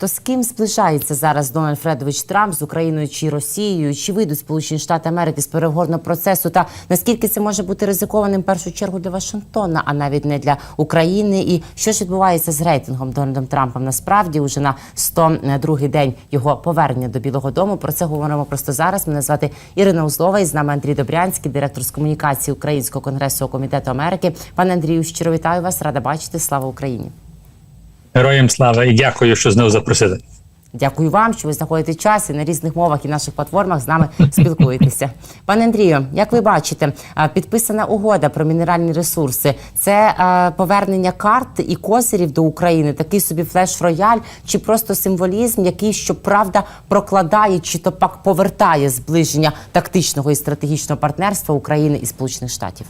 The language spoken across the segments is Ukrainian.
То з ким зближається зараз Дональд Фредович Трамп з Україною чи Росією? Чи вийдуть Сполучені Штати Америки з переговорного процесу? Та наскільки це може бути ризикованим в першу чергу для Вашингтона, а навіть не для України? І що ж відбувається з рейтингом Дональдом Трампом? Насправді уже на 102-й день його повернення до Білого Дому. Про це говоримо просто зараз. Мене звати Ірина Узлова і з нами Андрій Добрянський, директор з комунікації Українського конгресу комітету Америки. Пане Андрію, щиро вітаю вас. Рада бачити. Слава Україні. Героям слава і дякую, що знову запросили. Дякую вам, що ви знаходите час і на різних мовах і наших платформах з нами спілкуєтеся. Пане Андрію, як ви бачите, підписана угода про мінеральні ресурси. Це повернення карт і козирів до України, такий собі флеш-рояль, чи просто символізм, який щоправда прокладає чи то пак повертає зближення тактичного і стратегічного партнерства України і Сполучених Штатів.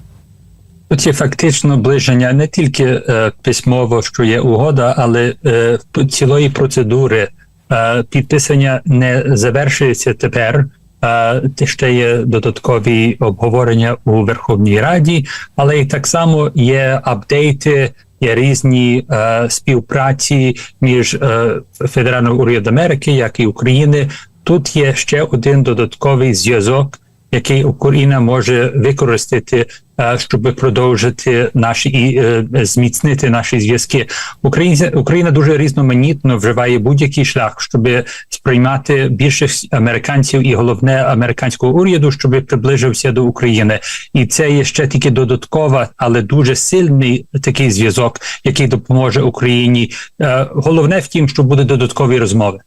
Тут є фактично ближення не тільки е, письмово, що є угода, але е, цілої процедури е, підписання не завершується тепер. Е, ще є додаткові обговорення у Верховній Раді, але і так само є апдейти, є різні е, співпраці між е, Федеральним урядом Америки, як і України. Тут є ще один додатковий зв'язок, який Україна може використати, е, щоб продовжити наші і е, зміцнити наші зв'язки. Україна Україна дуже різноманітно вживає будь-який шлях, щоб сприймати більших американців і головне американського уряду, щоб приближився до України, і це є ще тільки додаткова, але дуже сильний такий зв'язок, який допоможе Україні. Е, Головне в тім, що буде додаткові розмови.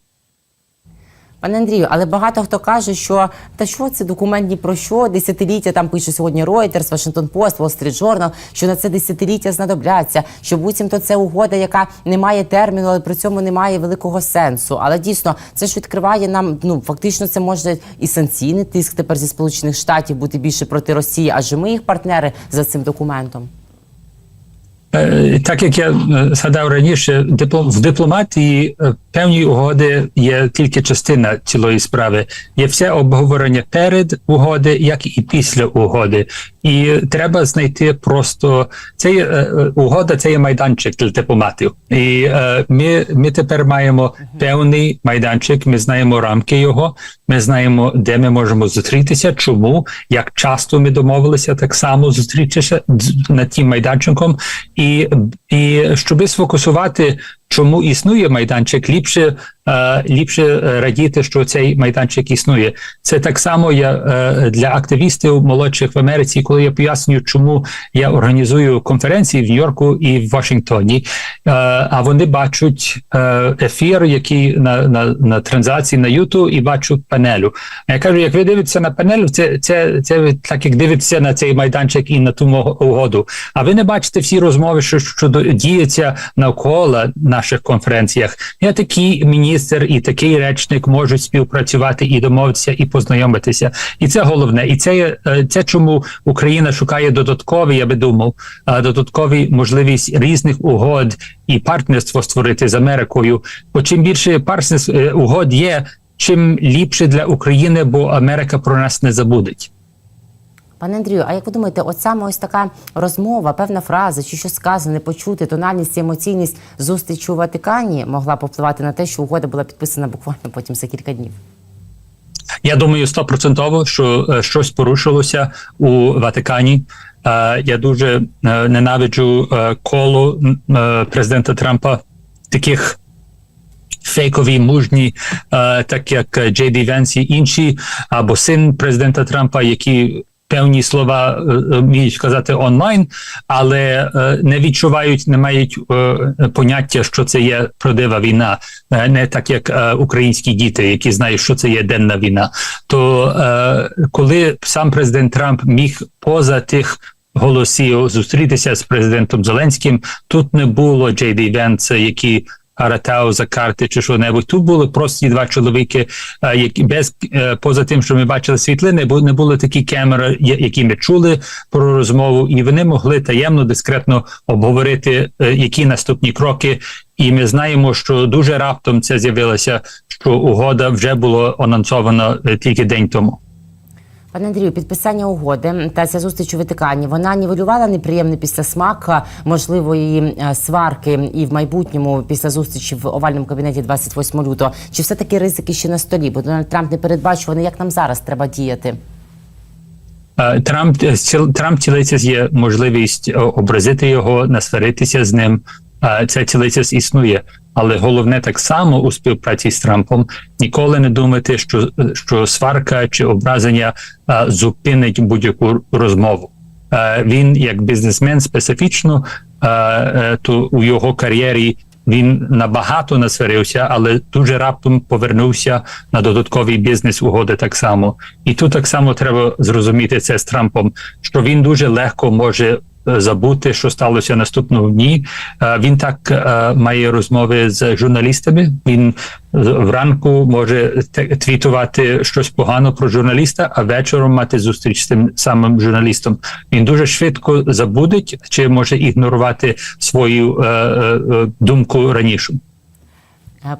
Пане Андрію, але багато хто каже, що та що це документ ні про що десятиліття там пише сьогодні Reuters, Washington Post, Wall Street Journal, що на це десятиліття знадобляться, що буцімто це угода, яка не має терміну, але при цьому не має великого сенсу. Але дійсно це ж відкриває нам. Ну фактично, це може і санкційний тиск тепер зі сполучених штатів бути більше проти Росії, адже ми їх партнери за цим документом. Е, Так як я е, згадав раніше, в дипломатії е, певні угоди є тільки частина цілої справи. Є все обговорення перед угоди, як і після угоди. І треба знайти просто це є, е, е, угода, це є майданчик для дипломатів. І е, ми, ми тепер маємо певний майданчик. Ми знаємо рамки його. Ми знаємо, де ми можемо зустрітися, чому, як часто ми домовилися так само зустрітися над тим майданчиком, і, і щоб сфокусувати, чому існує майданчик, ліпше, е, ліпше е, радіти, що цей майданчик існує. Це так само я е, для активістів молодших в Америці, коли я пояснюю, чому я організую конференції в Нью-Йорку і в Вашингтоні. А вони бачать ефір, який на, на, на транзакції на YouTube, і бачать панелю. А я кажу, як ви дивитеся на панелю, це, це, це так як дивитеся на цей майданчик і на ту угоду. А ви не бачите всі розмови, що, що діється навколо наших конференціях. Я такий міністр і такий речник можуть співпрацювати і домовитися, і познайомитися. І це головне. І це є, е, це чому Україна шукає додаткові, я би думав, е, додаткові можливість різних угод і партнерство створити з Америкою. Бо чим більше партнерств е, угод є, чим ліпше для України, бо Америка про нас не забудеть. Пане Андрію, а як ви думаєте, от саме ось така розмова, певна фраза, чи щось сказане, почути, тональність і емоційність зустрічі у Ватикані могла повпливати на те, що угода була підписана буквально потім за кілька днів? Я думаю, стопроцентово, що е, щось порушилося у Ватикані. Е, Я дуже е, ненавиджу коло президента Трампа таких. Фейкові мужні, так як Джей Ді Венс і інші, або син президента Трампа, які певні слова е, е, вміють сказати онлайн, але е, не відчувають, не мають поняття, що це є правдива війна, не так як українські діти, які знають, що це є денна війна. То коли сам президент Трамп міг поза тих голосів зустрітися з президентом Зеленським, тут не було Джей Ді Венса, які Аратау за карти чи що небудь. Тут були прості два чоловіки, е, які без е, поза тим, що ми бачили світлини, бо не були такі камери, які ми чули про розмову, і вони могли таємно, дискретно обговорити, е, які наступні кроки. І ми знаємо, що дуже раптом це з'явилося, що угода вже було анонсовано е, тільки день тому. Пане Андрію, підписання угоди та ця зустріч у Ватикані вона нівелювала неприємний післясмак е, можливої е, сварки і в майбутньому після зустрічі в овальному кабінеті 28 лютого. Чи все таки ризики ще на столі? Бо Дональд Трамп не передбачуваний, як нам зараз треба діяти. Е, Трамп Трамп цілиться є можливість образити його, насваритися з ним. Е, Ця цілиця існує, але головне так само у співпраці з Трампом ніколи не думати, що, що сварка чи образення е, зупинить будь-яку розмову. Е, Він як бізнесмен специфічно, е, е, то у його кар'єрі він набагато насварився, але дуже раптом повернувся на додатковий бізнес угоди так само. І тут так само треба зрозуміти це з Трампом, що він дуже легко може е, забути, що сталося наступного дні. Е, Він так е, має розмови з журналістами. Він вранку може твітувати щось погано про журналіста, а вечором мати зустріч з тим самим журналістом. Він дуже швидко забудеть чи може ігнорувати свою е, е, е, думку раніше.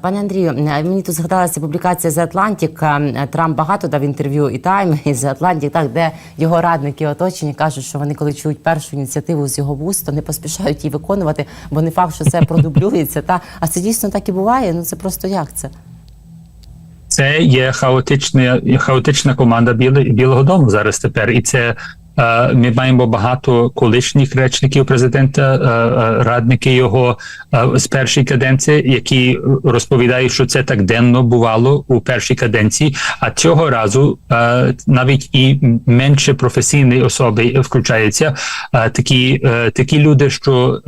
Пане Андрію, е, мені тут згадалася публікація з Атлантик. Е, Трамп багато дав інтерв'ю і Тайм і з Атлантик, так де його радники оточені кажуть, що вони, коли чують першу ініціативу з його вуст, то не поспішають її виконувати, бо не факт, що це продублюється. Та а це дійсно так і буває. Ну це просто як це? Це є хаотична, хаотична команда Білого Дому зараз тепер, і це. Е, Ми маємо багато колишніх речників президента, е, е, радники його з першої каденції, які розповідають, що це так денно бувало у першій каденції. А цього разу навіть і менше професійні особи включаються. Такі, такі люди, що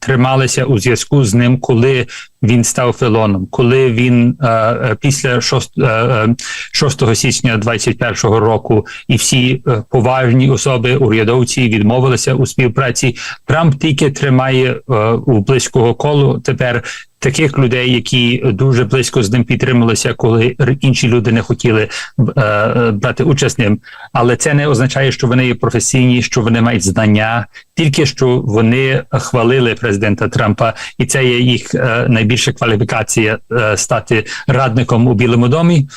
трималися у зв'язку з ним, коли він став фелоном, коли він е, е, після 6, е, е, 6 січня 21 року і всі е, поважні особи, урядовці відмовилися у співпраці. Трамп тільки тримає е, у близького колу тепер. Таких людей, які дуже близько з ним підтрималися, коли інші люди не хотіли е, брати участь ним. Але це не означає, що вони є професійні, що вони мають знання, тільки що вони хвалили президента Трампа, і це є їх е, найбільша кваліфікація е, стати радником у Білому домі.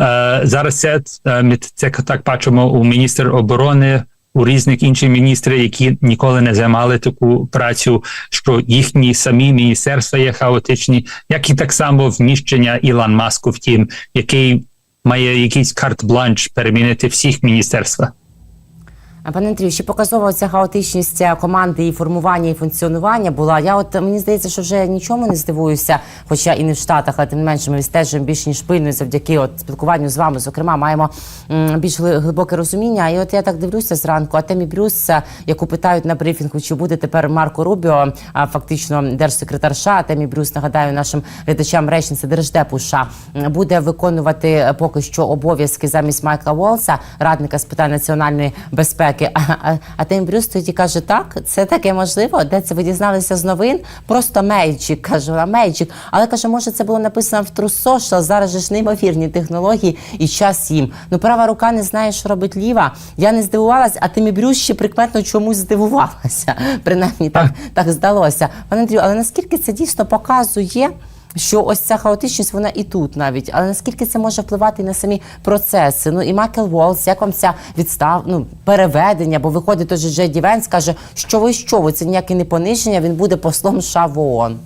Е, зараз це е, ми це так бачимо у міністр оборони. У різних інших міністрів, які ніколи не займали таку працю, що їхні самі міністерства є хаотичні, як і так само вміщення Ілан Маску в тім, який має якийсь карт-бланш перемінити всіх міністерства. Пане Андрію, ще показова ця хаотичність е, команди і формування і функціонування була. Я от мені здається, що вже нічому не здивуюся, хоча і не в Штатах, але тим не менше ми відстежуємо більш ніж пильно завдяки от спілкуванню з вами. Зокрема, маємо м, більш глибоке розуміння. І от я так дивлюся зранку. А темі Брюс, е, яку питають на брифінгу, чи буде тепер Марко Рубіо, а фактично держсекретар США. Темі Брюс нагадаю нашим глядачам речниця Держдепу США, буде виконувати е, поки що обов'язки замість Майкла Волса, радника з питань національної безпеки. А, а, а Тим Брюс тоді каже: так, це таке можливо. Де це ви дізналися з новин? Просто мейджик, каже вона, мейджик. Але каже, може, це було написано в True Social, Зараз же ж неймовірні технології і час їм. Ну, права рука не знає, що робить ліва. Я не здивувалась, а Тимі Брюс ще прикметно чомусь здивувалася. Принаймні так, так здалося. Пане Андрію, але наскільки це дійсно показує? Що ось ця хаотичність вона і тут навіть, але наскільки це може впливати і на самі процеси? Ну і Майкл Волс, як вам ця відстав, ну переведення? Бо виходить той же Джеді Венс, каже, що ви що ви це ніяке не пониження. Він буде послом США в ООН.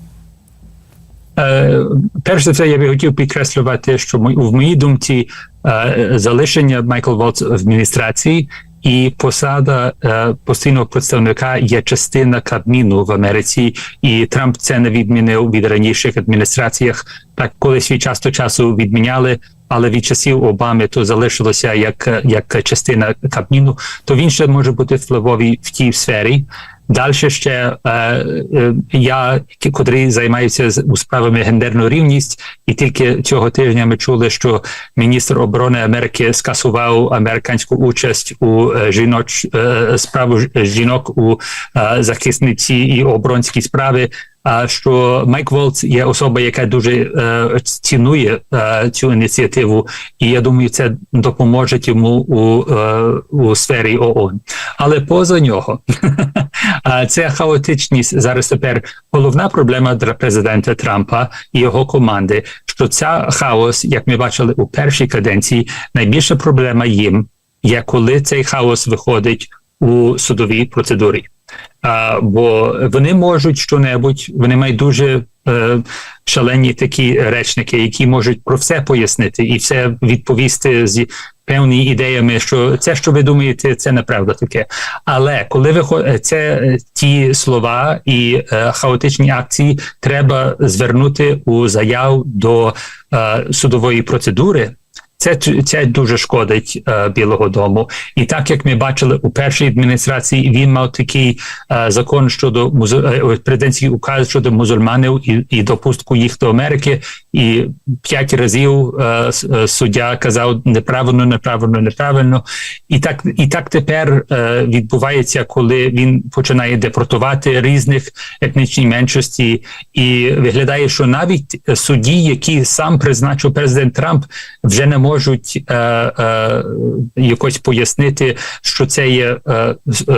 Е, перш за все, я би хотів підкреслювати, що в моїй думці е, залишення Майкл Волц в адміністрації і посада е, постійного представника є частина Кабміну в Америці, і Трамп це не відмінив від раніших адміністраціях. Так колись від часу часу відміняли. Але від часів Обами то залишилося як, як частина Кабміну, то він ще може бути впливовий в тій сфері. Далі ще е, е, я, котрий займається з у справами гендерну рівність, і тільки цього тижня ми чули, що міністр оборони Америки скасував американську участь у е, жіноч е, справу жінок у е, захисниці і оборонській справи. А що Майк Волц є особа, яка дуже е, цінує е, цю ініціативу, і я думаю, це допоможе йому у, е, у сфері ООН. Але поза нього це хаотичність зараз тепер головна проблема для президента Трампа і його команди. Що ця хаос, як ми бачили у першій каденції, найбільша проблема їм є коли цей хаос виходить у судовій процедурі. А, бо вони можуть що-небудь, вони мають дуже е, шалені такі речники, які можуть про все пояснити і все відповісти з певні ідеями, що це, що ви думаєте, це неправда таке. Але коли ви це е, ті слова і е, хаотичні акції, треба звернути у заяв до е, судової процедури. Це це дуже шкодить е, Білого Дому, і так як ми бачили у першій адміністрації, він мав такий е, закон щодо музу... е, президентський указ щодо мусульманів і, і допустку їх до Америки. І п'ять разів е, е, суддя казав неправильно, неправильно, неправильно. І так, і так тепер е, відбувається, коли він починає депортувати різних етнічних меншості, і виглядає, що навіть судді, які сам призначив президент Трамп, вже не можуть е, е, якось пояснити, що це є е, е,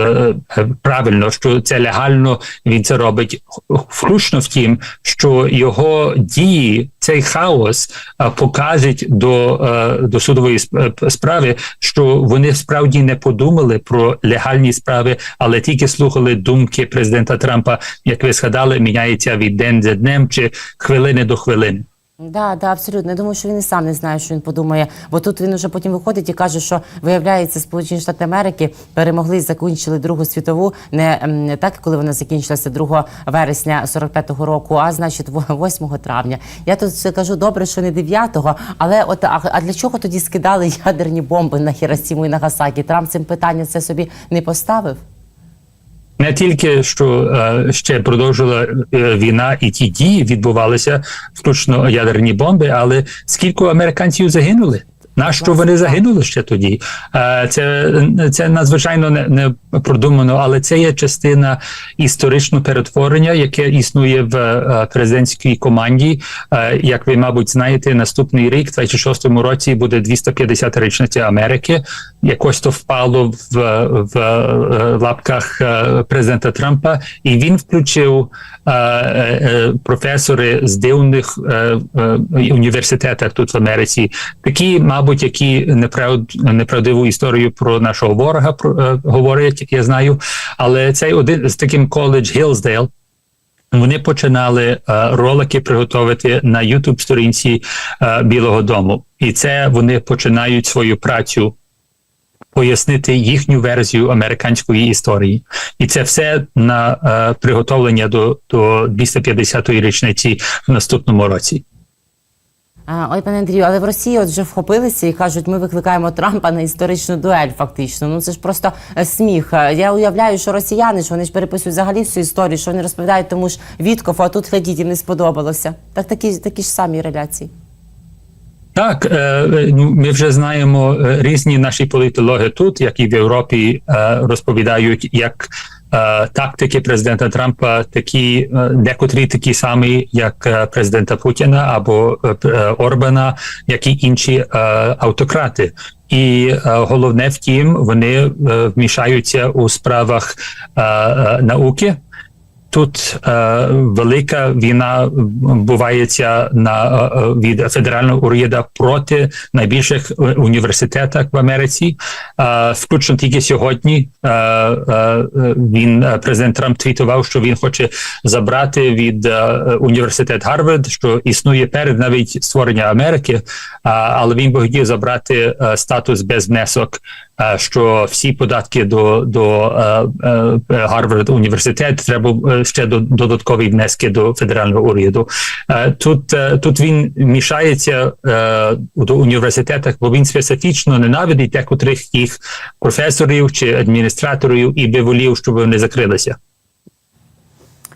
е, правильно, що це легально він це робить. Включно в тім, що його дії, цей хаос е, покажуть до, е, до судової сп- справи, що вони справді не подумали про легальні справи, але тільки слухали думки президента Трампа, як ви згадали, міняється від день за днем чи хвилини до хвилини. Да, да, абсолютно. Я думаю, що він і сам не знає, що він подумає. Бо тут він уже потім виходить і каже, що виявляється, Сполучені Штати Америки перемогли і закінчили Другу світову не так, коли вона закінчилася 2 вересня 45-го року, а значить во- 8 травня. Я тут кажу, добре, що не 9-го, але от а, а для чого тоді скидали ядерні бомби на Хіросіму і Нагасакі? Трамп цим питання це собі не поставив. Не тільки що е, ще продовжила е, війна, і ті дії відбувалися, включно ядерні бомби, але скільки американців загинули? На що вони загинули ще тоді? Е, Це, це надзвичайно не, не продумано, але це є частина історичного перетворення, яке існує в е, президентській команді. Е, Як ви, мабуть, знаєте, наступний рік, в 26-му році, буде 250 річниця Америки. Якось то впало в, в, лапках президента Трампа, і він включив професори з дивних університетах тут в Америці, такі, мабуть, які неправд, неправдиву історію про нашого ворога про, е, говорять, я знаю. Але цей один з таким коледж Гілсдейл. Вони починали е, ролики приготувати на youtube сторінці е, Білого Дому, і це вони починають свою працю пояснити їхню версію американської історії, і це все на е, приготовлення до, до 250-ї річниці в наступному році. Ой, пане Андрію, але в Росії от вже вхопилися і кажуть, ми викликаємо Трампа на історичну дуель. Фактично, ну це ж просто е, сміх. Е, Я уявляю, що росіяни ж вони ж переписують взагалі всю історію, що вони розповідають тому ж Вітков, а тут глядіть, їм не сподобалося. Так такі, такі ж самі реляції. Так, е, ну, ми вже знаємо різні наші політологи тут, як і в Європі, розповідають, як тактики президента Трампа такі, е, декотрі такі самі, як е, президента Путіна або е, е, Орбана, як і інші е, автократи. І е, головне втім, вони е, вмішаються у справах е, е, науки. Тут е, велика війна бувається на е, е, від федерального уряду проти найбільших е, університетів в Америці. Е, включно тільки сьогодні е, е, е, він е, президент Трамп твітував, що він хоче забрати від е, університет Гарвард, що існує перед навіть створення Америки, а, але він би хотів забрати е, статус без внесок е, що всі податки до, до е, е, Гарвард університет треба е, ще до, додаткові внески до федерального уряду. Е, тут, е, тут він мішається е, до університетах, бо він специфічно ненавидить декотрих їх професорів чи адміністраторів і би волів, щоб вони закрилися.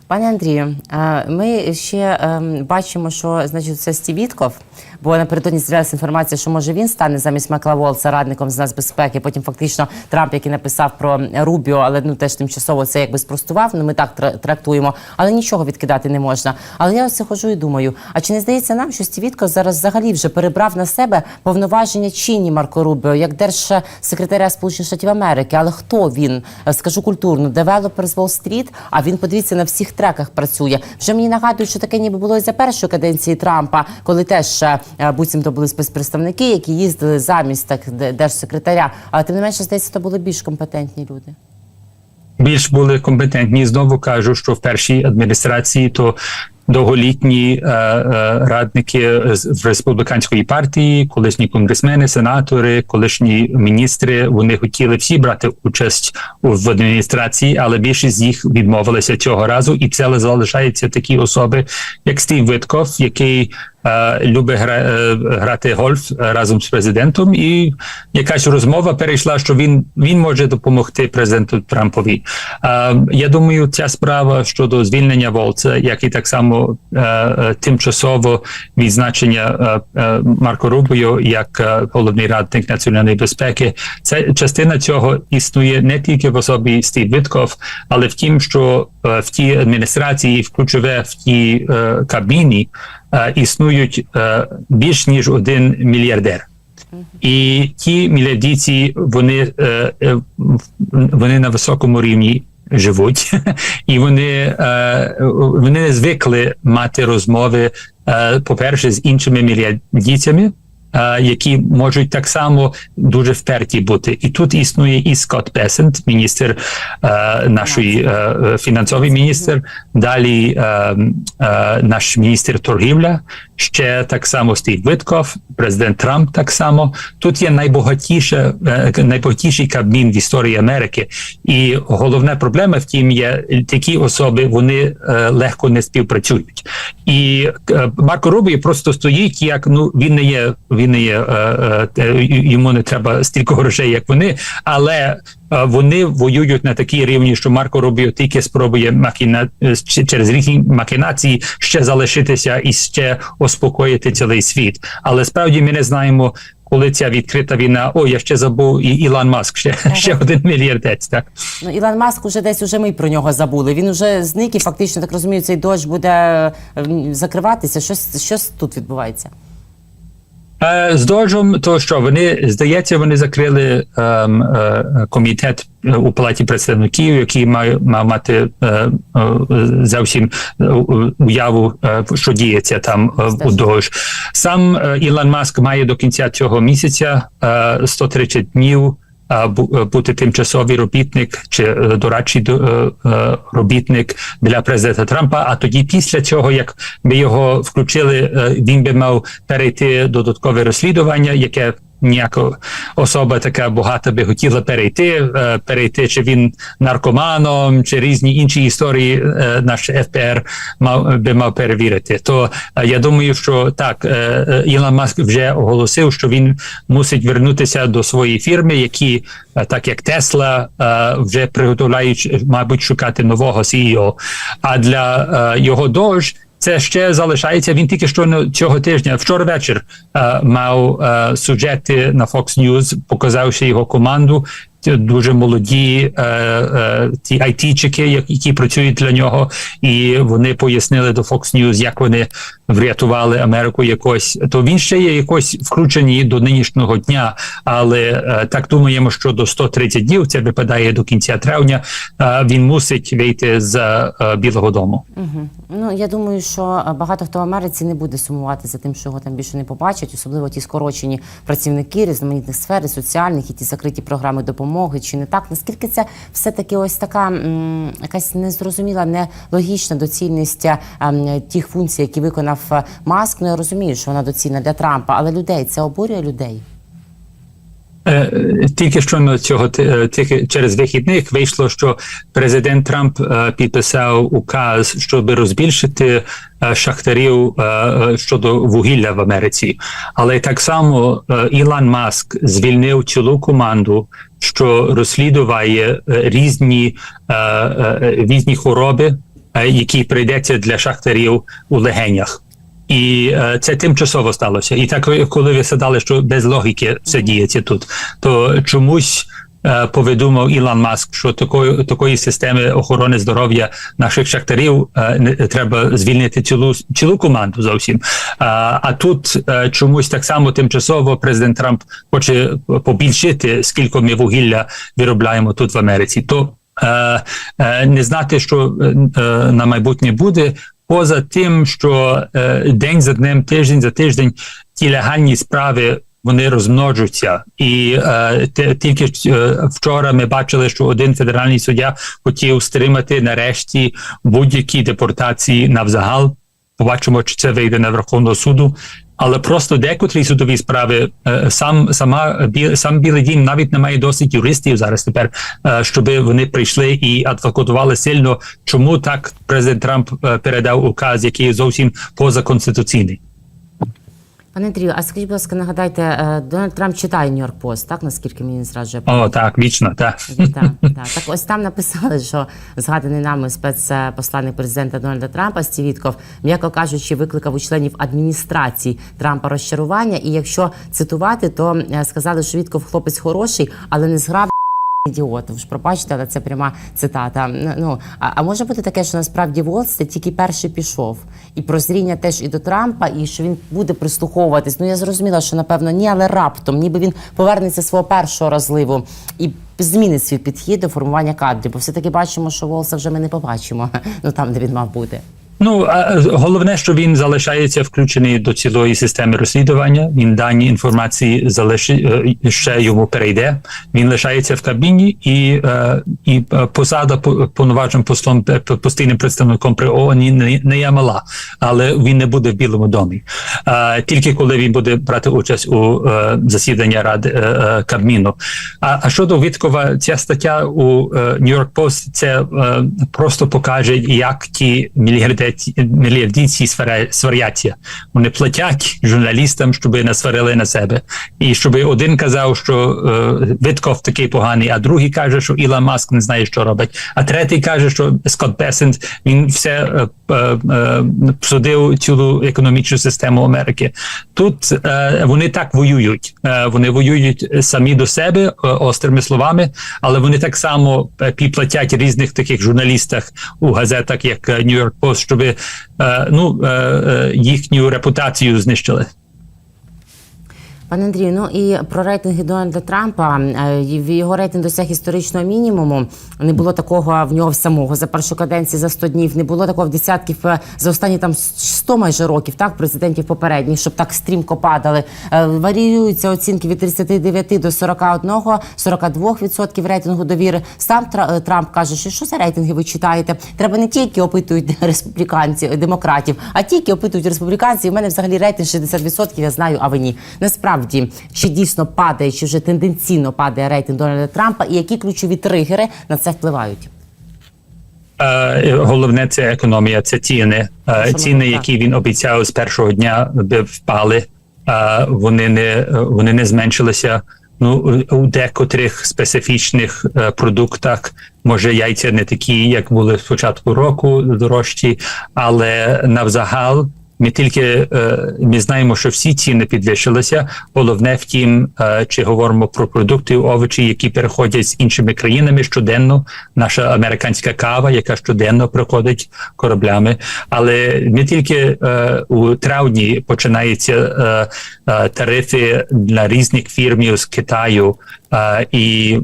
Пане Андрію, е, ми ще ем, бачимо, що значить це Стів Вітков, бо напередодні з'явилася інформація, що може він стане замість Майкла Волца радником з нацбезпеки. Потім фактично Трамп, який написав про Рубіо, але ну теж тимчасово це якби спростував. Ну ми так тра- трактуємо, але нічого відкидати не можна. Але я оце хожу і думаю: а чи не здається нам, що Стів Вітков зараз взагалі вже перебрав на себе повноваження чинні Марко Рубіо як держсекретаря Сполучених Штатів Америки? Але хто він? Скажу культурно, девелопер з Уолл-стріт, а він подивіться на всіх треках працює. Вже мені нагадують, що таке ніби було і за першої каденції Трампа, коли теж е, буцімто були спецпредставники, які їздили замість так держсекретаря. Але тим не менше, здається, то були більш компетентні люди. більш були компетентні. Знову кажу, що в першій адміністрації то довголітні е, е, радники з республіканської партії, колишні конгресмени, сенатори, колишні міністри. Вони хотіли всі брати участь в адміністрації, але більшість з їх відмовилися цього разу, і це залишаються такі особи, як Стів Витков, який е, любить гра, е, грати гольф е, разом з президентом, і якась розмова перейшла, що він, він може допомогти президенту Трампові. Е, я думаю, ця справа щодо звільнення Волца, як і так само е, е, тимчасово відзначення е, е, Марко Рубіо як е, головний радник національної безпеки, це частина цього існує не тільки в особі Стів Витков, але в тім, що е, в тій адміністрації, в ключове в тій е, кабіні е, існують е, більш ніж один мільярдер. І ті мільярдійці, вони, е, е, вони на високому рівні живуть, і вони, е, вони не звикли мати розмови, е, по-перше, з іншими мільярдійцями, е, які можуть так само дуже вперті бути. І тут існує і Скотт Песент, міністр е, нашої е, е, фінансовий міністр, далі е, е, наш міністр торгівля, ще так само Стів Витков, президент Трамп так само. Тут є найбагатіше, е, найбагатіший кабмін в історії Америки. І головна проблема в тім є такі особи, вони е, легко не співпрацюють. І е, Марко Рубі просто стоїть як ну він не є, він не є йому не треба стільки грошей, як вони, але вони воюють на такій рівні, що Марко Рубіо тільки спробує макіна через різні макінації ще залишитися і ще успокоїти цілий світ. Але справді ми не знаємо. Коли ця відкрита війна, о, я ще забув і Ілон Маск, ще, ще один мільярдець. Так Ну, Ілон Маск уже десь уже ми про нього забули. Він уже зник і фактично так розумію, цей дощ буде закриватися. Щось щось тут відбувається. Е, З Доджем, то що вони здається, вони закрили ем, е, комітет е, у палаті представників, який має мав мати е, е, зовсім е, уяву, е, що діється там е, у Дож. Сам е, Ілон Маск має до кінця цього місяця е, 130 днів. Е, бу- Бути тимчасовий робітник чи е, дорадчий до- е, робітник для президента Трампа. А тоді, після цього, як ми його включили, він би мав перейти додаткове розслідування, яке ніяка особа така багата би хотіла перейти, е, перейти, чи він наркоманом, чи різні інші історії е, наш ФПР мав би мав перевірити. То е, я думаю, що так Ілон Маск вже оголосив, що він мусить вернутися до своєї фірми, які так як Тесла вже приготовляють, мабуть, шукати нового CEO. А для його дож. Це ще залишається. Він тільки що цього тижня, вчора вечір, е, мав е, сюжети на Fox News, показавши його команду. Дуже молоді е, е, ті айтічики, які працюють для нього, і вони пояснили до Fox News, як вони врятували Америку якось. То він ще є якось включені до нинішнього дня, але е, так думаємо, що до 130 днів це випадає до кінця травня. е, він мусить вийти з е, Білого Дому. Угу. Ну я думаю, що е, багато хто в Америці не буде сумувати за тим, що його там більше не побачать, особливо ті скорочені працівники різноманітних сфер, соціальних і ті закриті програми допомоги. Чи не так? Наскільки це все таки ось така якась незрозуміла, нелогічна доцільність е, тих функцій, які виконав е, Маск? Ну я розумію, що вона доцільна для Трампа, але людей це обурює людей. Е, Тільки що на цього е, тільки через вихідних вийшло, що президент Трамп е, підписав указ, щоб розбільшити шахтарів щодо вугілля в Америці. Але так само Ілон Маск звільнив цілу команду, що розслідуває різні, різні хвороби, які прийдеться для шахтарів у легенях. І е, це тимчасово сталося. І так, коли ви садали, що без логіки все діється тут, то чомусь е, повідомив Ілон Маск, що такої такої системи охорони здоров'я наших шахтарів е, не треба звільнити цілу цілу команду зовсім. А, а тут е, чомусь так само тимчасово президент Трамп хоче побільшити, скільки ми вугілля виробляємо тут в Америці. То е, е, не знати, що е, е, на майбутнє буде. Поза тим, що е, день за днем, тиждень за тиждень ті легальні справи вони розмножуються, і е, те, тільки е, вчора ми бачили, що один федеральний суддя хотів стримати нарешті будь-які депортації навзагал. Побачимо, чи це вийде на Верховного суду. Але просто декотрі судові справи сам сама сам Білий Дім навіть не має досить юристів зараз тепер, щоб вони прийшли і адвокатували сильно, чому так президент Трамп передав указ, який зовсім позаконституційний. Пане Андрію, а скажіть, будь ласка, нагадайте, е, Дональд Трамп читає Нью-Йорк Пост, так наскільки мені зраджує О, так, вічно, так. Так, так. Так ось там написали, що згаданий нами спецпосланник президента Дональда Трампа Стів Вітков, м'яко кажучи, викликав у членів адміністрації Трампа розчарування. І якщо цитувати, то е, сказали, що Вітков хлопець хороший, але не зграв. Ідіот, ви ж пробачте, але це пряма цитата. Ну а, а може бути таке, що насправді Волц це тільки перший пішов, і прозріння теж і до Трампа, і що він буде прислуховуватись. Ну я зрозуміла, що напевно ні, але раптом, ніби він повернеться свого першого розливу і змінить свій підхід до формування кадрів. Бо все таки бачимо, що Волса вже ми не побачимо. Ну там, де він мав бути. Ну а головне, що він залишається включений до цілої системи розслідування. Він дані інформації залиши е, ще йому перейде. Він лишається в кабіні, і е, і е, посада по- повноважним послом е, постійним представником при ООН не, не є мала, але він не буде в Білому домі. Е, Тільки коли він буде брати участь у е, засіданні ради е, е, Кабміну. А, а щодо Віткова, ця стаття у е, York Post це е, просто покаже, як ті мільярдерці мільярдійці сваря- сваряться. Вони платять журналістам, щоб насварили на себе. І щоб один казав, що е, Витков такий поганий, а другий каже, що Ілон Маск не знає, що робить. А третій каже, що Скотт Бесент він все е, е, е, псудив цілу економічну систему Америки. Тут е, вони так воюють. Е, вони воюють самі до себе е, острими словами, але вони так само е, підплатять різних таких журналістах у газетах, як е, New York Post, щоб е, ну, е, е, їхню репутацію знищили. Пане Андрію, ну і про рейтинги Дональда Трампа Е, його рейтинг досяг історичного мінімуму. Не було такого в нього самого за першу каденцію за 100 днів. Не було такого в десятків е, за останні там 100 майже років, так президентів попередніх, щоб так стрімко падали. Е, Варіюються оцінки від 39 до 41, 42% рейтингу довіри. Сам Тра- Трамп каже, що що за рейтинги ви читаєте? Треба не тільки опитують республіканців, демократів, а тільки опитують республіканців. У мене взагалі рейтинг 60%, я знаю, а ви ні. Насправді, чи дійсно падає, чи вже тенденційно падає рейтинг Дональда Трампа, і які ключові тригери на це впливають? Е, Головне це економія, це ціни. Е, Ціни, які він обіцяв з першого дня, впали. Е, Вони не вони не зменшилися. Ну у декотрих специфічних е, продуктах може яйця не такі, як були з початку року, дорожчі, але навзагал. Ми тільки е, ми знаємо, що всі ціни підвищилися. Головне, втім, е, чи говоримо про продукти, овочі, які переходять з іншими країнами щоденно. Наша американська кава, яка щоденно проходить кораблями. Але не тільки е, у травні починаються тарифи для різних фірмів з Китаю. І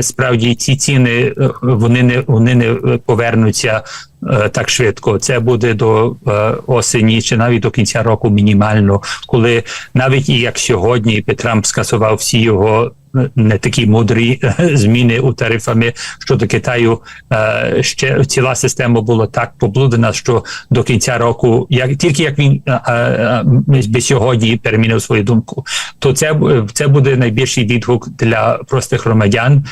справді ці ціни е, вони не вони не повернуться е, так швидко. Це буде до е, осені чи навіть до кінця року мінімально, коли навіть і як сьогодні Трамп скасував всі його. Не такі мудрі е, зміни у тарифами щодо Китаю. Е, ще ціла система була так поблудена, що до кінця року, як тільки як він е, би сьогодні перемінив свою думку, то це це буде найбільший відгук для простих громадян.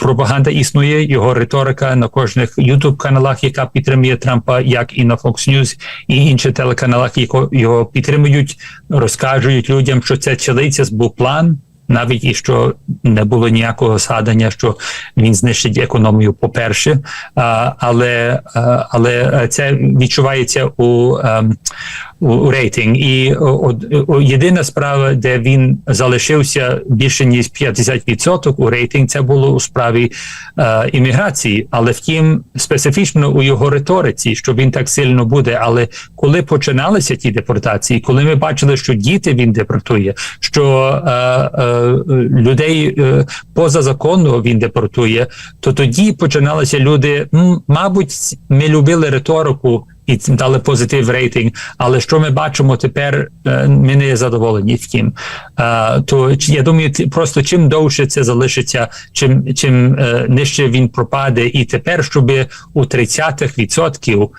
Пропаганда існує, його риторика на кожних youtube каналах, яка підтримує Трампа, як і на Fox News, і інших телеканалах, яко його підтримують, розкажуть людям, що це чилиця був план. Навіть і що не було ніякого згадання, що він знищить економію, по-перше, але, але це відчувається у, ем, рейтинг. І о, о, о, єдина справа, де він залишився більше ніж 50% у рейтинг, це було у справі е, імміграції. Але втім, специфічно у його риториці, що він так сильно буде. Але коли починалися ті депортації, коли ми бачили, що діти він депортує, що е, е, людей е, поза законно він депортує, то тоді починалися люди. «М, Мабуть, ми любили риторику і дали позитив рейтинг. Але що ми бачимо тепер, е, ми не задоволені втім. Е, То я думаю, просто чим довше це залишиться, чим чим е, нижче він пропаде, і тепер, щоб у 30-х відсотків.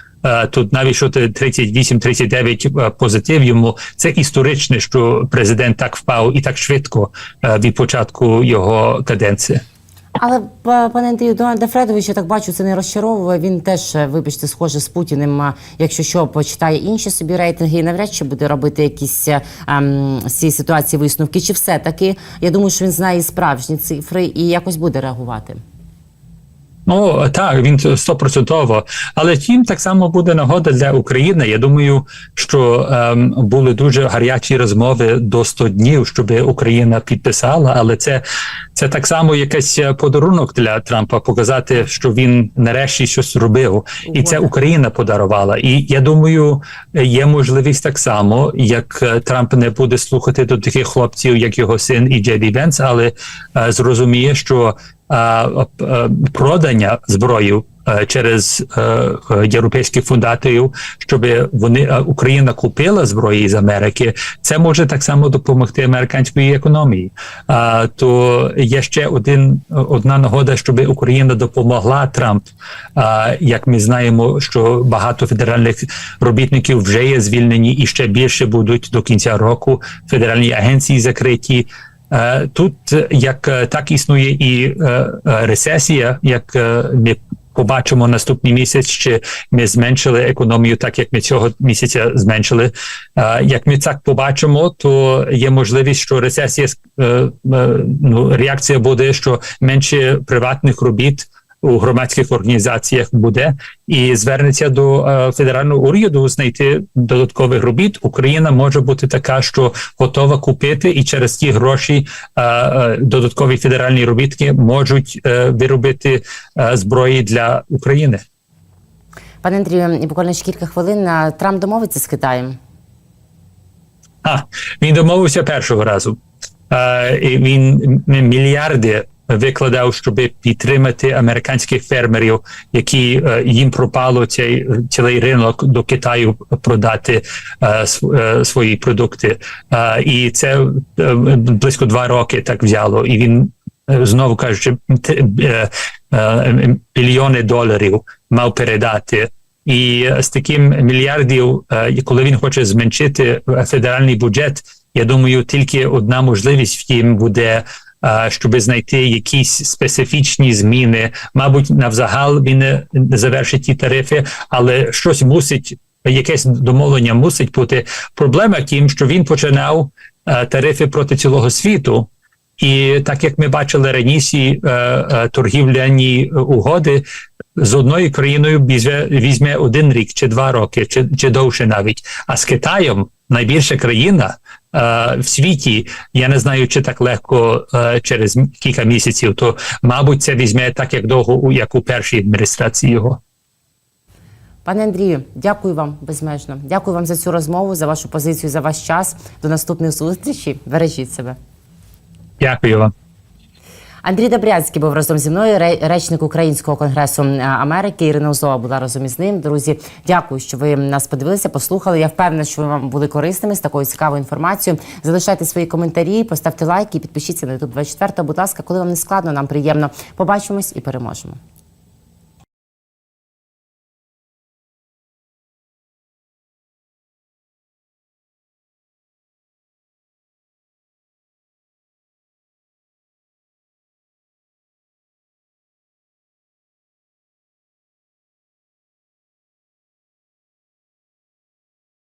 Тут навіть що те 38-39 е, позитив йому це історичне, що президент так впав і так швидко від початку його каденції. Але пане Андрію, Дональда Фредовича, так бачу, це не розчаровує. Він теж, е, вибачте, схоже з Путіним. Якщо що, почитає інші собі рейтинги і навряд чи буде робити якісь е, ем, з цієї ситуації висновки. Чи все таки я думаю, що він знає справжні цифри і якось буде реагувати. Ну так, він стопроцентово. Але тім так само буде нагода для України. Я думаю, що ем, були дуже гарячі розмови до 100 днів, щоб Україна підписала. Але це, це так само якийсь е, подарунок для Трампа показати, що він нарешті щось робив, і це Україна подарувала. І я думаю, є можливість так само, як е, Трамп не буде слухати до таких хлопців, як його син і Джеді Венс, але е, зрозуміє, що продання зброї е, через е, е, європейських фундаторів, щоб вони е, Україна купила зброї з Америки, це може так само допомогти американської економії. То є ще один одна нагода, щоб Україна допомогла Трамп. Як ми знаємо, що багато федеральних робітників вже є звільнені і ще більше будуть до кінця року. Федеральні агенції закриті. Е, Тут як е, так існує і е, рецесія, як ми побачимо наступний місяць, чи ми зменшили економію, так як ми цього місяця зменшили. Як ми так побачимо, то є можливість, що рецесія ну, реакція буде, що менше приватних робіт. У громадських організаціях буде і звернеться до е, федерального уряду знайти додаткових робіт. Україна може бути така, що готова купити, і через ті гроші е, е, додаткові федеральні робітки можуть е, виробити е, зброї для України. Пане Андрію, буквально ще кілька хвилин. Трамп домовиться з Китаєм. А він домовився першого разу. Він мільярди викладав, щоб підтримати американських фермерів, які е, їм пропало цей цілий ринок до Китаю продати е, св- е, свої продукти. Е, і це е, близько два роки так взяло. І він е, знову кажучи, е, е, мільйони доларів мав передати. І з таким мільярдів, е, коли він хоче зменшити е, федеральний бюджет, я думаю, тільки одна можливість втім буде. Щоб знайти якісь специфічні зміни, мабуть, навзагал він не завершить ті тарифи, але щось мусить, якесь домовлення мусить бути. Проблема в тім, що він починав е, тарифи проти цілого світу, і так як ми бачили раніше, е, е, торгівляні угоди з одною країною візьме, візьме один рік чи два роки, чи, чи довше навіть. А з Китаєм найбільша країна в світі. Я не знаю, чи так легко е, через кілька місяців. То мабуть, це візьме так як довго, як у першій адміністрації його. Пане Андрію, дякую вам безмежно. Дякую вам за цю розмову, за вашу позицію, за ваш час. До наступних зустрічей. Бережіть себе. Дякую вам. Андрій Добрянський був разом зі мною, речник Українського конгресу е, Америки. Ірина Узова була разом із ним. Друзі, дякую, що ви нас подивилися, послухали. Я впевнена, що ви вам були корисними з такою цікавою інформацією. Залишайте свої коментарі, поставте лайки, підпишіться на YouTube 24. Будь ласка, коли вам не складно, нам приємно. Побачимось і переможемо.